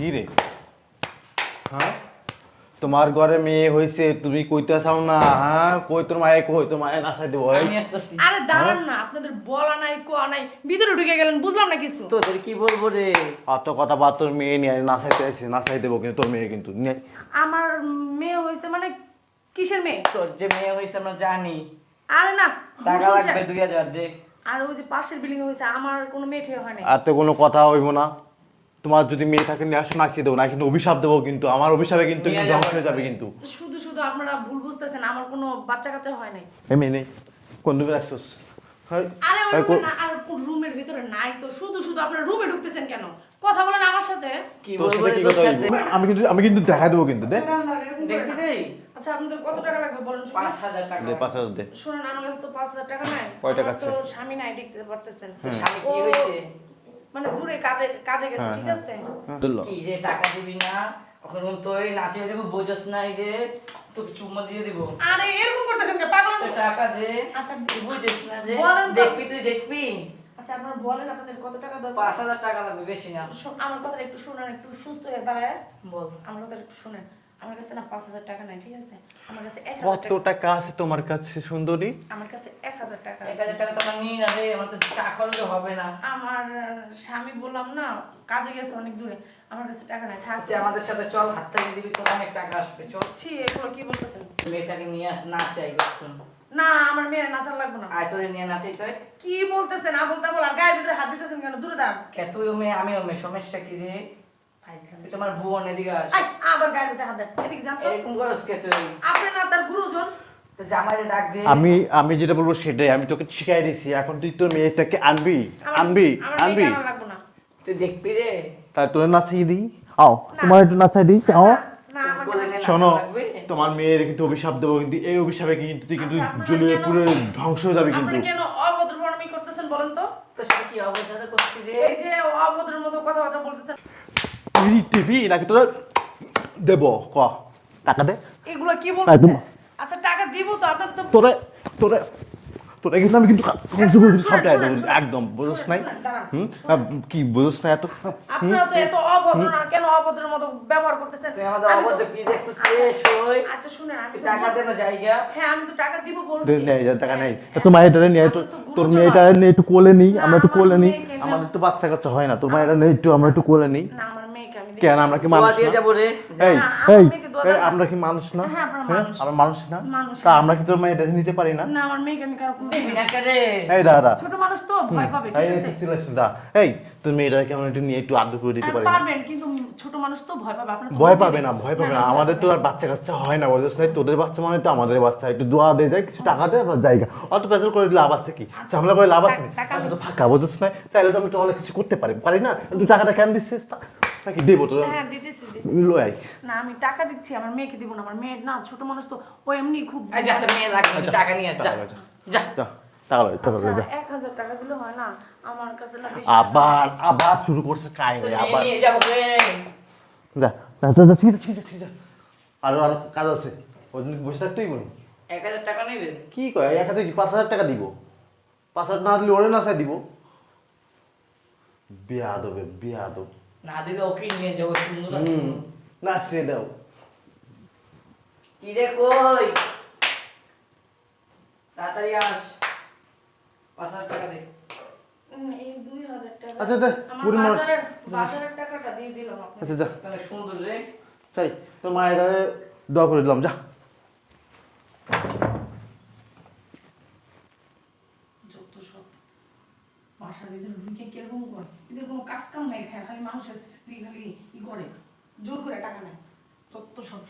কি রে? হ্যাঁ? তোমার ঘরে মেয়ে হয়েছে তুমি কইতে চাও না হ্যাঁ? কই তোর মায়ে কই? তোর মায়ে নাচাই দেবো এই। আমি আসতেছি। আরে দাঁড়ান না আপনাদের বলা নাই কোয়া নাই ভিতরে ঢুকে গেলেন বুঝলাম না কিছু। তোদের কি বলব রে? অত কথা বা তোর মেয়ে নিয়ে নাচাইতে আইছি নাচাই দেবো কিন্তু তোর মেয়ে কিন্তু নিয়ে আমার মেয়ে হয়েছে মানে কিসের মেয়ে? তোর যে মেয়ে হয়েছে আমরা জানি। আরে না টাকা লাগবে শুনছেন। দুই হাজার দে। আর ওই যে পাশের বিল্ডিং হয়েছে আমার কোনো মেয়ে ঠেয়ে হয় নাই। আর তো কোনো কথা হইব না। তোমার যদি মেয়ে থাকে নিয়ে আসো নাচিয়ে দেবো। না কিন্তু অভিশাপ দেবো কিন্তু? আমার অভিশাপে কিন্তু ধ্বংস হয়ে যাবে কিন্তু। শুধু শুধু আপনারা ভুল বুঝতেছেন আমার কোনো বাচ্চা কাচ্চা হয় নাই। এই মেয়ে নেই। কোন রুমে রাখছোস? হ্যাঁ, আরে ওই এই রুমে কো- না আর রুমের ভিতরে নাই তো? শুধু শুধু আপনারা রুমে ঢুকতেছেন কেন? কথা বলেন আমার সাথে। কি বলব? আমি কিন্তু আমি কিন্তু দেখা দেবো কিন্তু আচ্ছা আপনাদের কত টাকা লাগবে বলেন টাকা। দে পাঁচ হাজার দে। শুনুন আমার কাছে তো পাঁচ হাজার টাকা নাই। কয় টাকা আছে? স্বামী নাই দেখতে পারতেছেন। স্বামী কি ও- হয়েছে? মানে দূরে কাজে কাজে গেছে হ্যাঁ, ঠিক হ্যাঁ। আছে। কি যে টাকা দিবি না? এখন তুই নাচিয়ে দেবো বোঝস নাই যে তোকে চুম্মা দিয়ে দিব। আরে এরকম করতেছেন কে পাগল তুই টাকা দে। আচ্ছা বুঝিস না যে বলেন দেখবি তুই দেখবি? আচ্ছা আপনারা বলেন আপনাদের কত টাকা দরকার? পাঁচ হাজার টাকা লাগবে বেশি না। আমার কথা একটু শুনেন একটু সুস্থ হয়ে দাঁড়ায়। বল। আমার কথা একটু শুনেন। আমার কাছে না পাঁচ হাজার টাকা নাই ঠিক আছে? আমার কাছে এক হাজার কত টাকা টাকা আছে তোমার কাছে সুন্দরী? আমার কাছে এক হাজার টাকা এক আছে। হাজার টাকা তো আমার নিয়ে না রে আমার তো টাকা খরচ হবে না। আমার স্বামী বললাম না কাজে গেছে অনেক দূরে আমার কাছে টাকা নাই থাক। তুই আমাদের সাথে চল হাত থেকে দিবি তোর অনেক টাকা আসবে চল। ছি এগুলো কি বলতেছেন? মেয়েটাকে নিয়ে আস না চাই গোস্তন না আমার মেয়ের নাচার লাগবে না। আয় তোরে নিয়ে নাচাই তো কি বলতেছেন আবল তাবল আর গায়ের ভিতরে হাত দিতেছেন কেন? দূরে দাঁড়ান। কে তুইও মেয়ে আমিও মেয়ে সমস্যা কি রে? তোমার বোন এদিকে আস আবার গায়ের ভিতরে হাত দেন। এদিকে যান। এরকম করস কে তুই? আপনি না তার গুরুজন? আমি আমি যেটা বলব সেটাই আমি তোকে শিখাই দিছি। এখন তুই তোর মেয়েটাকে আনবি আনবি আনবি। তুই দেখবি রে। তাই তোর নাচিয়ে দিই। আও তোমার একটু নাচাই দিই আও। শোনো তোমার মেয়ের কিন্তু অভিশাপ দেবো কিন্তু এই অভিশাপে কিন্তু তুই কিন্তু আচ্ছা, জ্বলিয়ে পুরো ধ্বংস হয়ে যাবে কিন্তু। কেন অভদ্র প্রণামী করতেছেন বলেন তো? তোর সাথে কি অবস্থা করছি রে? এই যে অভদ্রের মতো কথাবার্তা বলতেছেন। তুই দিবি নাকি তোরা দেবো ক টাকা দে। এগুলো কি তাই বলতেছেন তুমি- আচ্ছা টাকা দিব তো আপনার তো তোরে তোরে তোরে কিন্তু আমি কিন্তু ধ্বংস করে দিই সবটাই শুনেন, দেবো শুনেন, একদম বুঝোস নাই? হুম? কি বুঝোস না এত? আপনারা তো এত অভদ্র না কেন অভদ্রের মতো ব্যবহার করতেছেন? তুই আমাদের আমি তো- অবদ্ধ কি দেখছিস? আচ্ছা শুনেন আমি টাকা দেন জায়গা। হ্যাঁ আমি তো টাকা দিব বলছি। নেই টাকা নেই। তা তোমার এটা নিয়ে একটু আমরা তোর মেয়েটা নয়। একটু কোলে নিই আমরা একটু কোলে নিই। আমাদের তো বাচ্চা কাচ্চা হয় না তোমার এটা নিয়ে একটু আমরা একটু কোলে নিই। কেন আমরা কি মানুষ দিয়ে না? যাব রে। এই এই এই, আমরা কি মানুষ না? হ্যাঁ, আমরা হ্যাঁ, মানুষ। না? তা আমরা কি তোর মেয়েটা নিতে পারি না? না আমার মেয়েকে আমি কারও কোনো দিবি না এই দাদা ছোট মানুষ তো ভয় পাবে এই ঠিক এই আছে? চিল্লাস না। দা এই মেয়েটাকে আমরা একটু নিয়ে একটু আদর করে দিতে পারি পারবেন কিন্তু ছোট মানুষ তো ভয় পাবে আপনার ভয় পাবে না ভয় পাবে না আমাদের তো আর বাচ্চা কাচ্চা হয় না বুঝছিস না তোদের বাচ্চা মানে তো আমাদের বাচ্চা একটু দোয়া দিয়ে যায় কিছু টাকা দেয় আমরা জায়গা। অত পেছাল করে লাভ আছে কি? ঝামেলা করে লাভ আছে আচ্ছা তো ফাঁকা বুঝছিস না? চাইলে তো আমি তো অনেক কিছু করতে পারি। পারি না তুই টাকাটা কেন দিচ্ছিস? তা- নাকি দেবো তো? হ্যাঁ দিতেছি। লই আই না আমি টাকা দিচ্ছি আমার মেয়েকে দিব না আমার মেয়ে না ছোট মানুষ তো ও এমনি খুব এই যা তোর মেয়ে লাগবে টাকা নিয়ে যা। যা। যা টাকা লই টাকা লই, আচ্ছা, যা। এক হাজার টাকা দিলে হয় না আমার কাছে না বেশি আবার আবার শুরু করছে কাহিনী আবার। নিয়ে যাব রে। যা যা যা যা, ঠিক আছে ঠিক আছে ঠিক আছে। আরও আরও কাজ আছে। ওই জন্য বসে থাকতেই বলি এক হাজার টাকা নেবেন কি কয় এক হাতে কি পাঁচ হাজার টাকা দিব? পাঁচ হাজার না দিলে ওরে না চাই দিব? বিয়া দেবে বিয়া দেব না দিলে ওকে নিয়ে যাব সুন্দর নাচিয়ে দাও। কি রে কই? তাড়াতাড়ি আস। পাঁচ হাজার টাকা দে। আচ্ছা, দে, আমার বুড়ি বাজারের বাজারের টাকাটা দিয়ে দিলাম আপনাকে। আচ্ছা যা। তাহলে সুন্দর রে। চাই তো মায়ের দোয়া করে দিলাম যা যত সব বাসার ভিতরে ঢুকে কীরকম করে? এদের কোনো কাজ কাম নাই খায় খালি মানুষের দিকে খালি ই করে, জোর করে টাকা নেয়। তত্ত্ব সব